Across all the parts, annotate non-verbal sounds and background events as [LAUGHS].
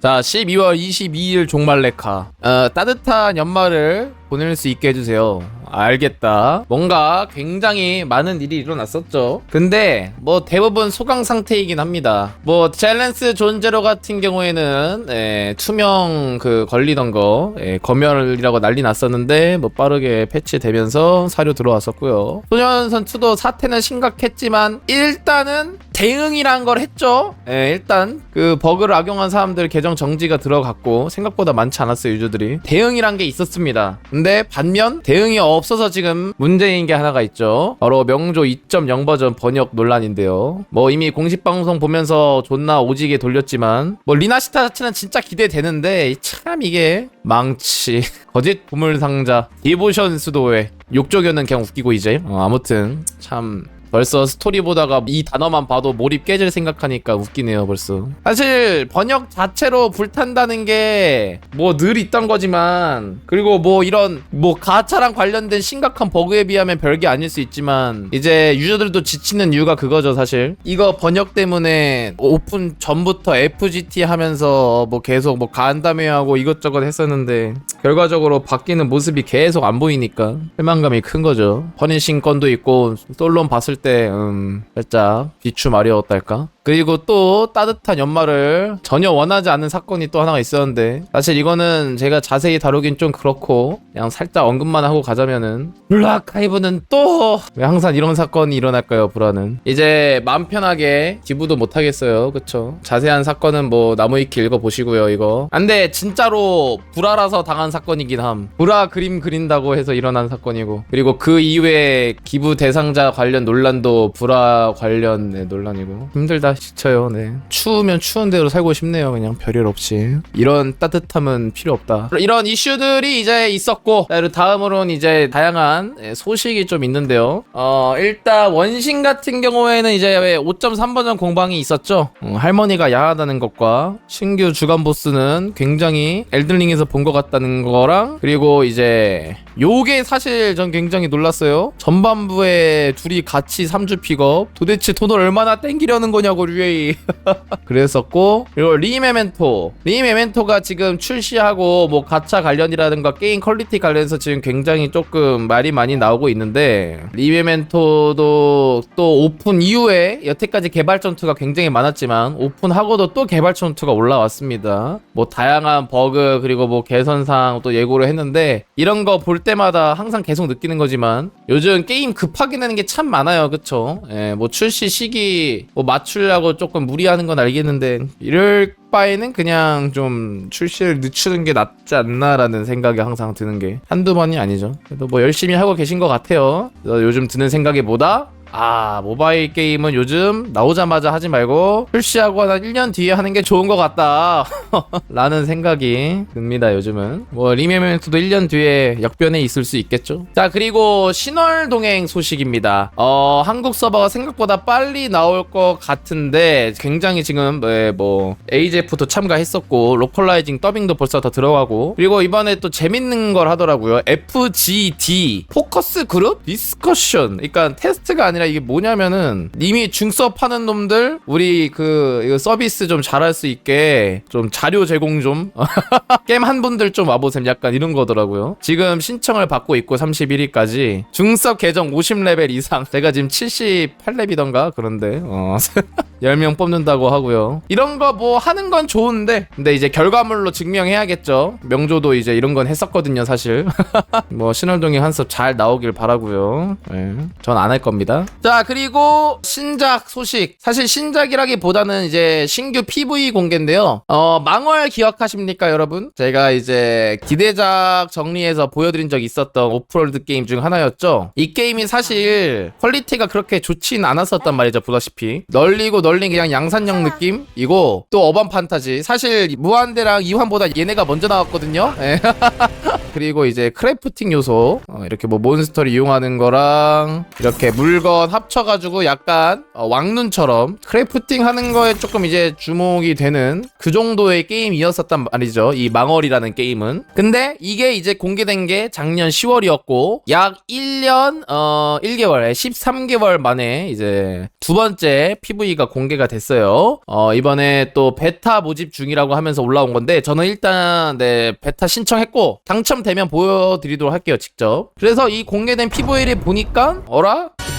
자 12월 22일 종말레카. 어, 따뜻한 연말을 보낼 수 있게 해주세요. 알겠다. 뭔가 굉장히 많은 일이 일어났었죠. 근데 뭐 대부분 소강 상태이긴 합니다. 뭐 챌린스 존제로 같은 경우에는 예, 투명 그 걸리던 거 예, 검열이라고 난리 났었는데 뭐 빠르게 패치되면서 사료 들어왔었고요. 소년선 2도 사태는 심각했지만 일단은 대응이란 걸 했죠. 예, 일단 그 버그를 악용한 사람들 계정 정지가 들어갔고 생각보다 많지 않았어요 유저들이. 대응이란 게 있었습니다 근데 반면 대응이 없어서 지금 문제인 게 하나가 있죠. 바로 명조 2.0 버전 번역 논란인데요. 뭐 이미 공식 방송 보면서 존나 오지게 돌렸지만 뭐 리나시타 자체는 진짜 기대되는데 참 이게 망치. [LAUGHS] 거짓 보물 상자. 디보션 수도회. 욕조견은 그냥 웃기고 이제. 어, 아무튼 참 벌써 스토리 보다가 이 단어만 봐도 몰입 깨질 생각하니까 웃기네요 벌써. 사실 번역 자체로 불탄다는 게 뭐 늘 있던 거지만 그리고 뭐 이런 뭐 가차랑 관련된 심각한 버그에 비하면 별게 아닐 수 있지만 이제 유저들도 지치는 이유가 그거죠 사실. 이거 번역 때문에 오픈 전부터 FGT 하면서 뭐 계속 뭐 간담회 하고 이것저것 했었는데 결과적으로 바뀌는 모습이 계속 안 보이니까 실망감이 큰 거죠. 퍼니싱 건도 있고 솔론 봤을 때 음, 살짝 비추 마려웠달까 그리고 또 따뜻한 연말을 전혀 원하지 않는 사건이 또 하나가 있었는데 사실 이거는 제가 자세히 다루긴 좀 그렇고 그냥 살짝 언급만 하고 가자면은. 블루아카이브는 또 왜 항상 이런 사건이 일어날까요 불안은 이제 마음 편하게 기부도 못 하겠어요. 그쵸? 자세한 사건은 뭐 나무위키 읽어보시고요 이거. 안돼 진짜로 불화라서 당한 사건이긴 함. 불화 그림 그린다고 해서 일어난 사건이고. 그리고 그 이후에 기부 대상자 관련 논란도 불화 관련 네, 논란이고. 힘들다 지쳐요. 네. 추우면 추운 대로 살고 싶네요. 그냥 별일 없이. 이런 따뜻함은 필요 없다. 이런 이슈들이 이제 있었고 자, 그리고 다음으로는 이제 다양한 예, 소식이 좀 있는데요. 어 일단 원신 같은 경우에는 이제 왜 5.3 버전 공방이 있었죠? 음, 할머니가 야하다는 것과 신규 주간 보스는 굉장히 엘든링에서 본 것 같다는 거랑 그리고 이제 요게 사실 전 굉장히 놀랐어요. 전반부에 둘이 같이 3주 픽업 도대체 돈을 얼마나 땡기려는 거냐고 류에이. [LAUGHS] 그랬었고 그리고 리메멘토. 리메멘토가 지금 출시하고 뭐 가차 관련이라든가 게임 퀄리티 관련해서 지금 굉장히 조금 말이 많이 나오고 있는데 리메멘토도 또 오픈 이후에 여태까지 개발 전투가 굉장히 많았지만 오픈하고도 또 개발 전투가 올라왔습니다. 뭐 다양한 버그 그리고 뭐 개선사항 또 예고를 했는데 이런 거 볼 때마다 항상 계속 느끼는 거지만 요즘 게임 급하게 내는 게 참 많아요. 그쵸? 예, 뭐 출시 시기 뭐 맞추려 고 조금 무리하는 건 알겠는데 이럴 바에는 그냥 좀 출시를 늦추는 게 낫지 않나라는 생각이 항상 드는 게 한두 번이 아니죠 그래도 뭐 열심히 하고 계신 것 같아요 요즘 드는 생각이 뭐다? 아 모바일 게임은 요즘 나오자마자 하지 말고 출시하고 한 1년 뒤에 하는 게 좋은 것 같다. [LAUGHS] 라는 생각이 듭니다 요즘은. 뭐 리메멘트도 1년 뒤에 역변에 있을 수 있겠죠? 자 그리고 신월 동행 소식입니다. 어 한국 서버가 생각보다 빨리 나올 것 같은데 굉장히 지금 네, 뭐 AJF도 참가했었고 로컬라이징 더빙도 벌써 다 들어가고 그리고 이번에 또 재밌는 걸 하더라고요. FGD 포커스 그룹 디스커션. 그러니까 테스트가 아니라 이게 뭐냐면은 이미 중섭 하는 놈들 우리 그 이거 서비스 좀 잘할 수 있게 좀 자료 제공 좀 [LAUGHS] 게임 한 분들 좀 와보셈. 약간 이런 거더라고요. 지금 신청을 받고 있고 31일까지. 중섭 계정 50레벨 이상. 제가 지금 78렙이던가 그런데 어. [LAUGHS] 10명 뽑는다고 하고요. 이런 거 뭐 하는 건 좋은데 근데 이제 결과물로 증명해야겠죠. 명조도 이제 이런 건 했었거든요 사실. [LAUGHS] 뭐 신월동의 한섭 잘 나오길 바라고요. 네. 전안 할 겁니다 자 그리고 신작 소식. 사실 신작이라기보다는 이제 신규 PV 공개인데요. 어 망월 기억하십니까 여러분? 제가 이제 기대작 정리해서 보여드린 적 있었던 오프월드 게임 중 하나였죠. 이 게임이 사실 퀄리티가 그렇게 좋진 않았었단 말이죠 보다시피. 널리고 널린 그냥 양산형 느낌이고 또 어반 판타지. 사실 무한대랑 이환보다 얘네가 먼저 나왔거든요. 예. [LAUGHS] 그리고 이제 크래프팅 요소. 어, 이렇게 뭐 몬스터를 이용하는 거랑 이렇게 물건 합쳐가지고 약간 어, 왕눈처럼 크래프팅 하는 거에 조금 이제 주목이 되는 그 정도의 게임이었었단 말이죠. 이 망월이라는 게임은. 근데 이게 이제 공개된 게 작년 10월이었고 약 1년 어 1개월, 13개월 만에 이제 두 번째 PV가 공개가 됐어요. 어 이번에 또 베타 모집 중이라고 하면서 올라온 건데 저는 일단 네 베타 신청했고 당첨되면 보여드리도록 할게요 직접. 그래서 이 공개된 PV를 보니까 어라 뭐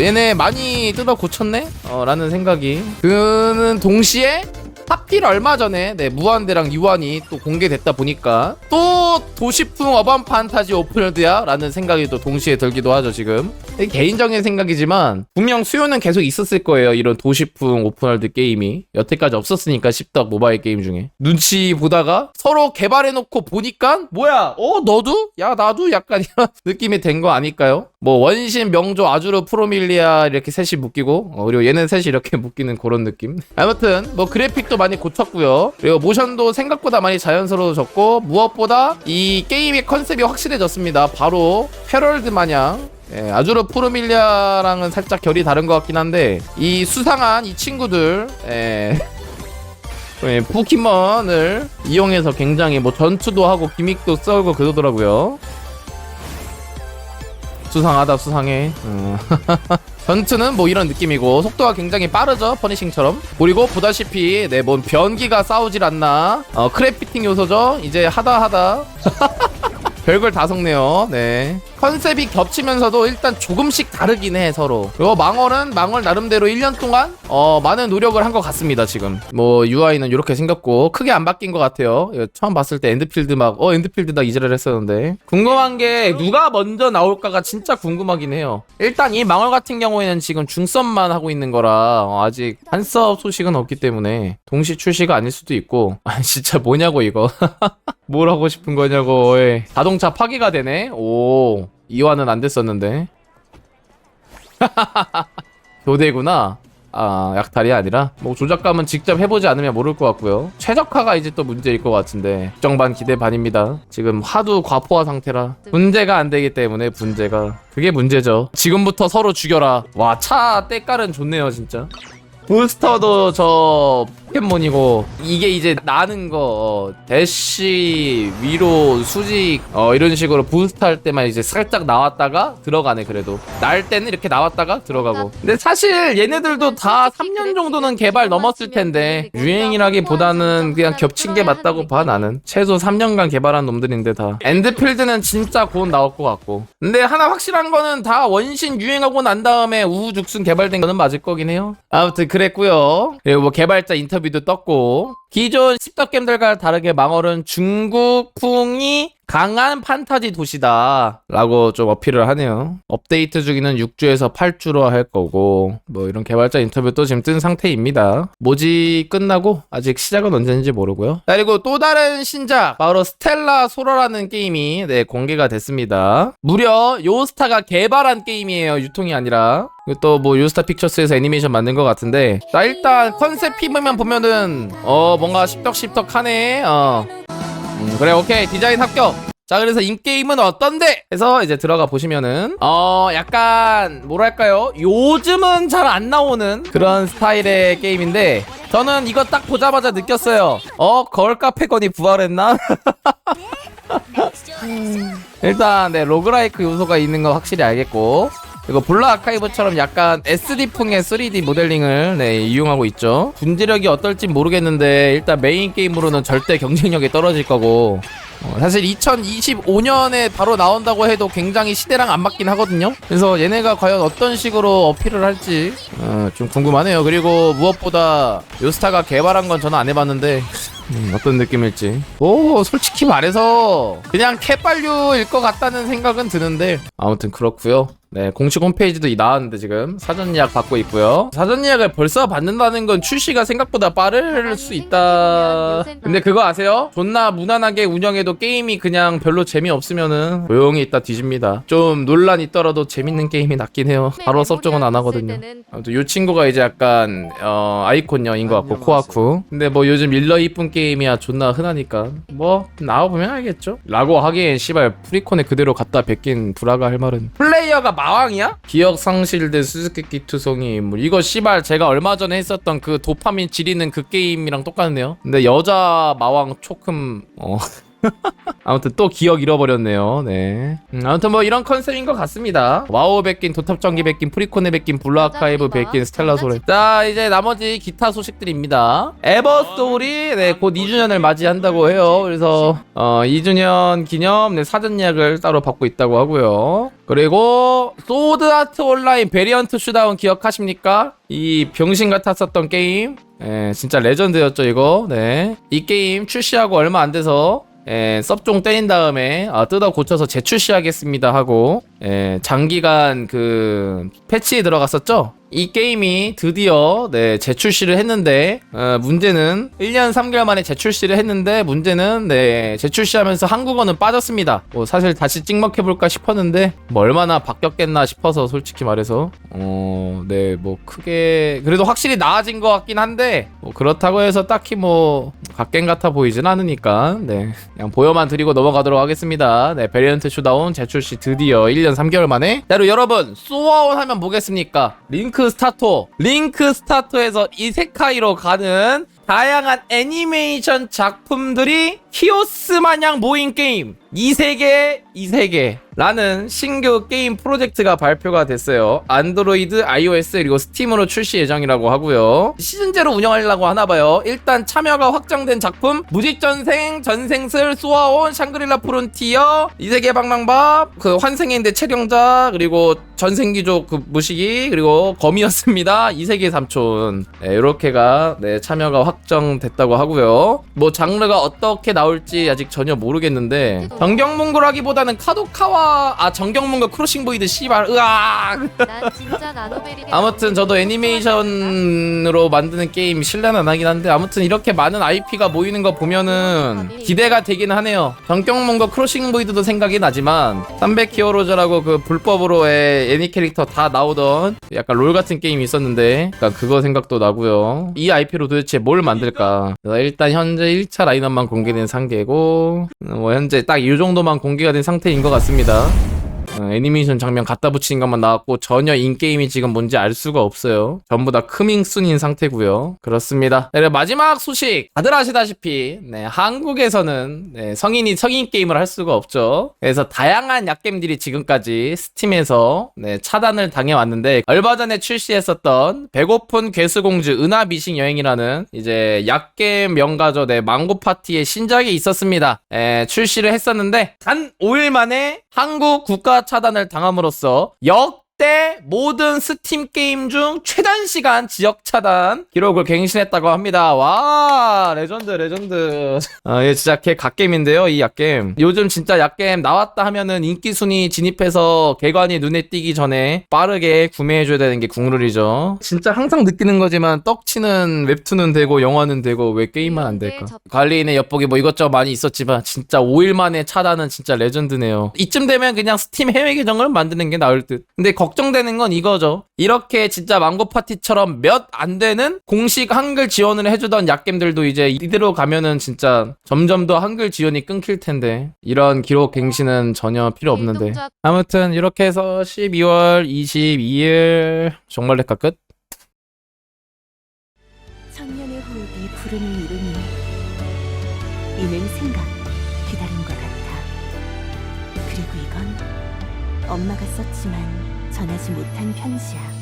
얘네 많이 뜯어 고쳤네? 어, 라는 생각이. 그는 동시에 하필 얼마 전에 네, 무한대랑 유한이 또 공개됐다 보니까 또 도시풍 어반 판타지 오픈월드야? 라는 생각이 또 동시에 들기도 하죠 지금 개인적인 생각이지만 분명 수요는 계속 있었을 거예요 이런 도시풍 오픈월드 게임이 여태까지 없었으니까 십덕 모바일 게임 중에 눈치 보다가 서로 개발해놓고 보니까 뭐야 어 너도? 야 나도? 약간 이런 [LAUGHS] 느낌이 된 거 아닐까요? 뭐 원신 명조 아주르 프로밀리아 이렇게 셋이 묶이고 어, 그리고 얘는 셋이 이렇게 [LAUGHS] 묶이는 그런 느낌 아무튼 뭐 그래픽도 많이 고쳤고요 그리고 모션도 생각보다 많이 자연스러워졌고 무엇보다 이 게임의 컨셉이 확실해졌습니다. 바로 헤럴드 마냥. 예, 아주르 프로밀리아랑은 살짝 결이 다른 것 같긴 한데 이 수상한 이 친구들 예, [LAUGHS] 예, 포켓몬을 이용해서 굉장히 뭐 전투도 하고 기믹도 썰고 그러더라고요 수상하다 수상해. 음. [LAUGHS] 전투는 뭐 이런 느낌이고 속도가 굉장히 빠르죠 퍼니싱처럼. 그리고 보다시피 네뭔 변기가 싸우질 않나. 어 크래피팅 요소죠? 이제 하다 하다. [LAUGHS] 별걸 다 섞네요. 네 컨셉이 겹치면서도 일단 조금씩 다르긴 해 서로. 그리고 망월은 망월 나름대로 1년 동안 어 많은 노력을 한 것 같습니다 지금. 뭐 UI는 이렇게 생겼고 크게 안 바뀐 것 같아요. 이거 처음 봤을 때 엔드필드 막 어 엔드필드 나 이지랄 했었는데. 궁금한 게 누가 먼저 나올까가 진짜 궁금하긴 해요. 일단 이 망월 같은 경우에는 지금 중섭만 하고 있는 거라 어, 아직 한섭 소식은 없기 때문에 동시 출시가 아닐 수도 있고. [LAUGHS] 아 진짜 뭐냐고 이거. [LAUGHS] 뭘 하고 싶은 거냐고 예. 자동차 파기가 되네? 오 이완은 안 됐었는데. [LAUGHS] 교대구나. 아 약탈이 아니라. 뭐 조작감은 직접 해보지 않으면 모를 것 같고요. 최적화가 이제 또 문제일 것 같은데. 걱정 반 기대 반입니다. 지금 하도 과포화 상태라 분재가 안 되기 때문에 분재가 그게 문제죠. 지금부터 서로 죽여라. 와 차 때깔은 좋네요 진짜. 부스터도 저 포켓몬이고 이게 이제 나는 거 어, 대시 위로 수직 어 이런 식으로 부스터 할 때만 이제 살짝 나왔다가 들어가네 그래도. 날 때는 이렇게 나왔다가 들어가고. 근데 사실 얘네들도 다 3년 정도는 개발 넘었을 텐데 유행이라기보다는 그냥 겹친 게 맞다고 봐 나는. 최소 3년간 개발한 놈들인데 다. 엔드필드는 진짜 곧 나올 것 같고. 근데 하나 확실한 거는 다 원신 유행하고 난 다음에 우후죽순 개발된 거는 맞을 거긴 해요. 아무튼 그랬고요. 그리고 뭐 개발자 인터 뷰도 떴고 기존 씹덕 게임들과 다르게 망월은 중국풍이 강한 판타지 도시다 라고 좀 어필을 하네요. 업데이트 주기는 6주에서 8주로 할 거고 뭐 이런 개발자 인터뷰도 지금 뜬 상태입니다. 모집 끝나고 아직 시작은 언제인지 모르고요. 자, 그리고 또 다른 신작 바로 스텔라 소라라는 게임이 네 공개가 됐습니다. 무려 요스타가 개발한 게임이에요 유통이 아니라. 또뭐 요스타 픽처스에서 애니메이션 만든 것 같은데. 자 일단 컨셉 피부만 보면은 어 뭔가 십덕십덕하네. 어 음, 그래 오케이. 디자인 합격. 자 그래서 인게임은 어떤데? 해서 이제 들어가 보시면은 어 약간 뭐랄까요? 요즘은 잘 안 나오는 그런 스타일의 게임인데 저는 이거 딱 보자마자 느꼈어요. 어 거울 카페건이 부활했나? [LAUGHS] 일단 네 로그라이크 요소가 있는 건 확실히 알겠고 이거 블라 아카이브처럼 약간 SD풍의 3D 모델링을 네, 이용하고 있죠. 분지력이 어떨진 모르겠는데 일단 메인 게임으로는 절대 경쟁력이 떨어질 거고 어, 사실 2025년에 바로 나온다고 해도 굉장히 시대랑 안 맞긴 하거든요. 그래서 얘네가 과연 어떤 식으로 어필을 할지 어, 좀 궁금하네요. 그리고 무엇보다 요스타가 개발한 건 저는 안 해봤는데 음, 어떤 느낌일지. 오, 솔직히 말해서 그냥 캐빨류일 것 같다는 생각은 드는데 아무튼 그렇고요. 네, 공식 홈페이지도 이 나왔는데 지금 사전 예약 받고 있고요. 사전 예약을 벌써 받는다는 건 출시가 생각보다 빠를 수 있다. 근데 그거 아세요? 존나 무난하게 운영해도 게임이 그냥 별로 재미없으면은 조용히 있다 뒤집니다. 좀 논란 있더라도 재밌는 게임이 낫긴 해요. 바로 섭정은 안 하거든요. 아무튼 요 친구가 이제 약간 어, 아이콘녀인 것 같고 코아쿠 근데 뭐 요즘 일러 이쁜 게임이야 존나 흔하니까 뭐 나와보면 알겠죠 라고 하기엔 씨발 프리콘에 그대로 갖다 베낀 브라가 할 말은 플레이어가 마왕이야? 기억 상실된 수수께끼 투성이 인물. 이거 씨발 제가 얼마 전에 했었던 그 도파민 지리는 그 게임이랑 똑같네요. 근데 여자 마왕 초큼 어 [LAUGHS] 아무튼 또 기억 잃어버렸네요. 네. 음, 아무튼 뭐 이런 컨셉인 것 같습니다. 와우 백긴, 도탑 전기 백긴, 프리코네 백긴, 블루 아카이브 백긴, 스텔라 소레. 자 이제 나머지 기타 소식들입니다. 에버 소울이 네, 곧 2주년을 맞이한다고 해요. 그래서 어, 2주년 기념 네, 사전 예약을 따로 받고 있다고 하고요. 그리고 소드 아트 온라인 베리언트 슈다운 기억하십니까? 이 병신 같았었던 게임. 예, 진짜 레전드였죠 이거. 네. 이 게임 출시하고 얼마 안 돼서 예, 섭종 때린 다음에 아, 뜯어 고쳐서 재출시하겠습니다 하고 예, 장기간 그 패치에 들어갔었죠. 이 게임이 드디어 네, 재출시를 했는데 어, 문제는 1년 3개월 만에 재출시를 했는데 문제는 네, 재출시하면서 한국어는 빠졌습니다. 뭐 사실 다시 찍먹해 볼까 싶었는데 뭐 얼마나 바뀌었겠나 싶어서 솔직히 말해서 어, 네, 뭐 크게 그래도 확실히 나아진 것 같긴 한데 뭐 그렇다고 해서 딱히 뭐 갓겜 같아 보이진 않으니까 네, 그냥 보여만 드리고 넘어가도록 하겠습니다. 네, 베리언트 슈다운 재출시 드디어 1년 3개월 만에. 자, 여러분, 소아온 하면 뭐겠습니까? 링크 스타터. 링크 스타터에서 이세카이로 가는 다양한 애니메이션 작품들이 히오스 마냥 모인 게임 이 세계 이 세계 라는 신규 게임 프로젝트가 발표가 됐어요. 안드로이드, iOS 그리고 스팀으로 출시 예정이라고 하고요. 시즌제로 운영하려고 하나 봐요. 일단 참여가 확정된 작품 무직전생, 전생슬, 소아온, 샹그릴라 프론티어, 이 세계 방랑밥, 그 환생인대 채령자 그리고 전생기족 그 무시기 그리고 검이었습니다. 이 세계 삼촌 네, 이렇게가 네, 참여가 확정됐다고 하고요. 뭐 장르가 어떻게 나올 지 아직 전혀 모르겠는데 정경문고라기보다는 카도카와 아 정경문고 크로싱 보이드 씨발 으악 난 진짜 나노베리 아무튼 저도 애니메이션으로 만드는 게임 신뢰는 안 하긴 한데 아무튼 이렇게 많은 IP가 모이는 거 보면은 기대가 되긴 하네요. 정경문고 크로싱 보이드도 생각이 나지만 300 히어로즈라고 그 불법으로의 애니 캐릭터 다 나오던 약간 롤 같은 게임이 있었는데 약간 그거 생각도 나고요. 이 IP로 도대체 뭘 만들까? 그래서 일단 현재 1차 라인업만 공개된 상태고 뭐 현재 딱 이 정도만 공개가 된 상태인 것 같습니다. 어, 애니메이션 장면 갖다 붙인 것만 나왔고 전혀 인게임이 지금 뭔지 알 수가 없어요. 전부 다 크밍순인 상태고요. 그렇습니다. 네, 마지막 소식 다들 아시다시피 네, 한국에서는 네, 성인이 성인 게임을 할 수가 없죠. 그래서 다양한 약겜들이 지금까지 스팀에서 네, 차단을 당해왔는데 얼마 전에 출시했었던 배고픈 괴수공주 은하미싱 여행이라는 이제 약겜 명가죠. 네, 망고 파티의 신작이 있었습니다. 에, 출시를 했었는데 단 5일 만에 한국 국가 차단을 당함으로써 역 대 모든 스팀 게임 중 최단 시간 지역 차단 기록을 갱신했다고 합니다. 와 레전드 레전드. [LAUGHS] 아, 얘 진짜 개 갓겜인데요 이 약겜. 요즘 진짜 약겜 나왔다 하면은 인기 순위 진입해서 개관이 눈에 띄기 전에 빠르게 구매해줘야 되는 게 국룰이죠. 진짜 항상 느끼는 거지만 떡치는 웹툰은 되고 영화는 되고 왜 게임만 안 될까? 관리인의 엿보기 뭐 이것저것 많이 있었지만 진짜 5일 만에 차단은 진짜 레전드네요. 이쯤 되면 그냥 스팀 해외 계정을 만드는 게 나을 듯. 근데 걱 정되는 건 이거죠. 이렇게 진짜 망고 파티처럼 몇 안 되는 공식 한글 지원을 해주던 약겜들도 이제 이대로 가면은 진짜 점점 더 한글 지원이 끊길 텐데 이런 기록 갱신은 전혀 필요 없는데. 아무튼 이렇게 해서 12월 22일 정말 렉카 끝. 천년의 호흡이 부르는 이름이 이는 생각, 기다림과 같아. 그리고 이건 엄마가 썼지만 전하지 못한 편지야.